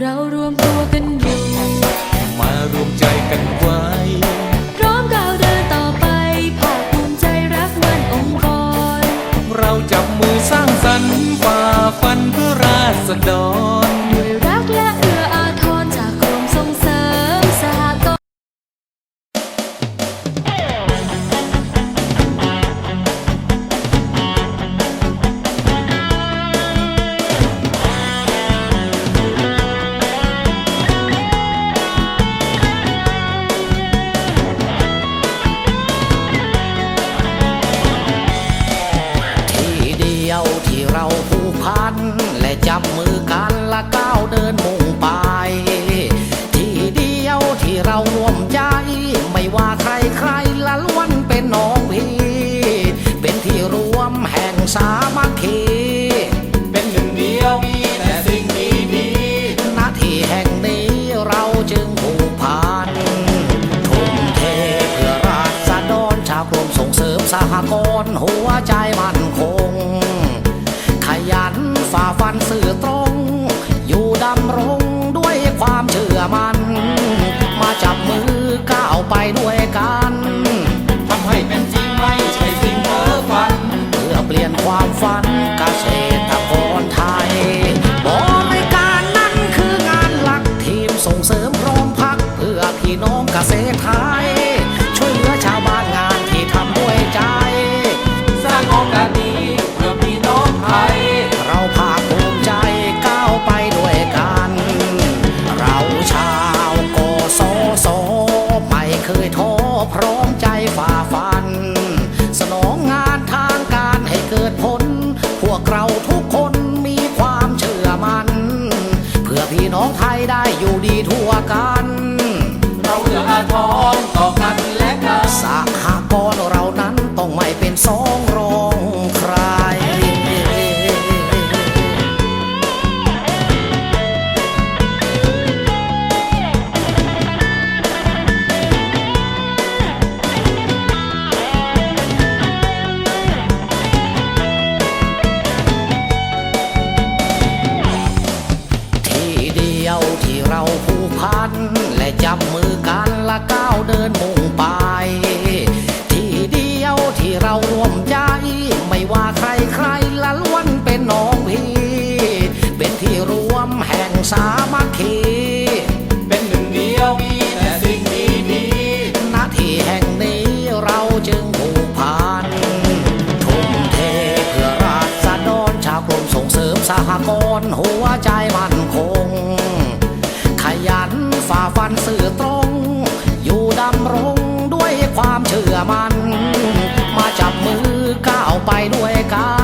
เรารวมตัวกันอยู่ มารวมใจกันไว้ พร้อมก้าวเดินต่อไปภาคภูมิใจรักมันองค์กร เราจับมือสร้างสรรค์ฝ่าฟันเพื่อราษฎร พัน และจับมือกันละก้าวเดินมุ่งไป ที่เดียวที่เราร่วมใจ ไม่ว่าใครใครละล้วนเป็นน้องพี่ เป็นที่รวมแห่งสามัคคี เป็นหนึ่งเดียวมีแต่สิ่งดีดีหน้าที่แห่งนี้เราจึงผูกพันทุ่มเทเพื่อราษฎรชาวกรมส่งเสริมสหกรณ์หัวใจมั่นคง ฟันสื่อตรง อยู่ดำรงด้วยความเชื่อมัน่นมาจับมือก้าวไปด้วยกันทำให้เป็นจริงไม่ใช่สิ่งเพ้อฝันเพื่อเปลี่ยนความฝัน พร้อมใจฝ่าฟัน สนองงานทางการให้เกิดผล พวกเราทุกคนมีความเชื่อมัน่น เพื่อพี่น้องไทยได้อยู่ดีทั่วกัน จับมือกันละก้าวเดินมุ่งไป ที่เดียวที่เราร่วมใจ ไม่ว่าใครใครละล้วนเป็นน้องพี่ เป็นที่รวมแห่งสา ฝ่าฟันสื่อตรง อยู่ดำรงด้วยความเชื่อมัน่นมาจับมือก้าวไปด้วยกัน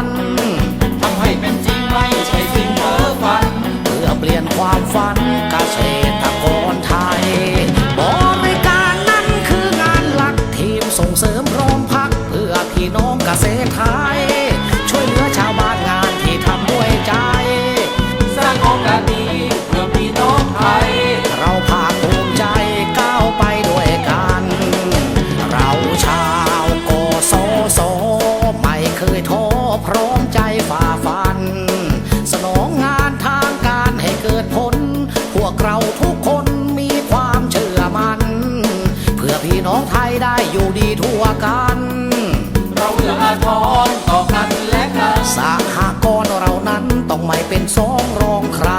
น้องไทยได้อยู่ดีทั่วกัน เราเอื้ออาทรต่อกันและกันสหกรณ์เรานั้นต้องไม่เป็นสองรองใคร